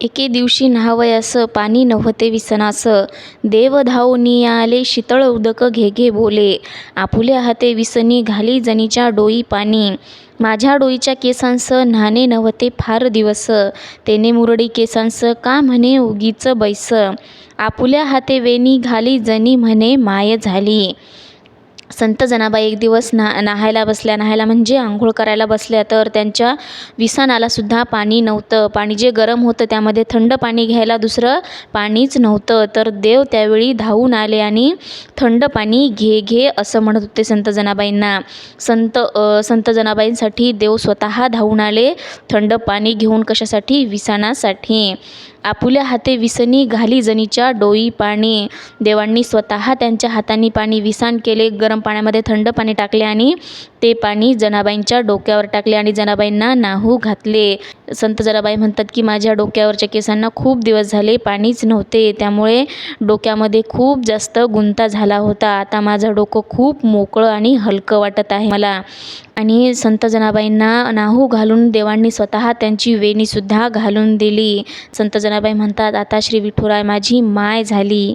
एके दिवशी न्हावयास पाणी नव्हते विसनास देव धावनी आले शीतळ उदक घे घे बोले. आपुल्या हाते विसनी घाली जनीच्या डोई पाणी. माझ्या डोईच्या केसांस न्हाणे नव्हते फार दिवस. तेने मुरडी केसांस का म्हणे उगीच बैस. आपुल्या हाते वेणी घाली जनी म्हणे माय झाली. संत जनाबाई एक दिवस न्हा न्हायला बसल्या न्हायला म्हणजे आंघोळ करायला बसल्या तर त्यांच्या विसानालासुद्धा पाणी नव्हतं. पाणी जे गरम होतं त्यामध्ये थंड पाणी घ्यायला दुसरं पाणीच नव्हतं. तर देव त्यावेळी धावून आले आणि थंड पाणी घे घे असं म्हणत होते संत जनाबाईंना. संत संत जनाबाईंसाठी देव स्वतः धावून आले थंड पाणी घेऊन कशासाठी? विसानासाठी. आपुल्या हाते विसनी घाली जनीच्या डोई पाणी. देवांनी स्वतः त्यांच्या हातांनी पाणी विसान केले गरम गरम पाण्यामध्ये थंड पाणी टाकले आणि ते पाणी जनाबाईंच्या डोक्यावर टाकले आणि जनाबाईंना नाहू घातले. संत जनाबाई म्हणतात की माझ्या डोक्यावरच्या केसांना खूप दिवस झाले पाणीच नव्हते. त्यामुळे डोक्यामध्ये खूप जास्त गुंता झाला होता. आता माझं डोकं खूप मोकळं आणि हलकं वाटत आहे मला. आणि संत जनाबाईंना नाहू घालून देवांनी स्वतः त्यांची वेणीसुद्धा घालून दिली. संत जनाबाई म्हणतात आता श्री विठुराय माझी माय झाली.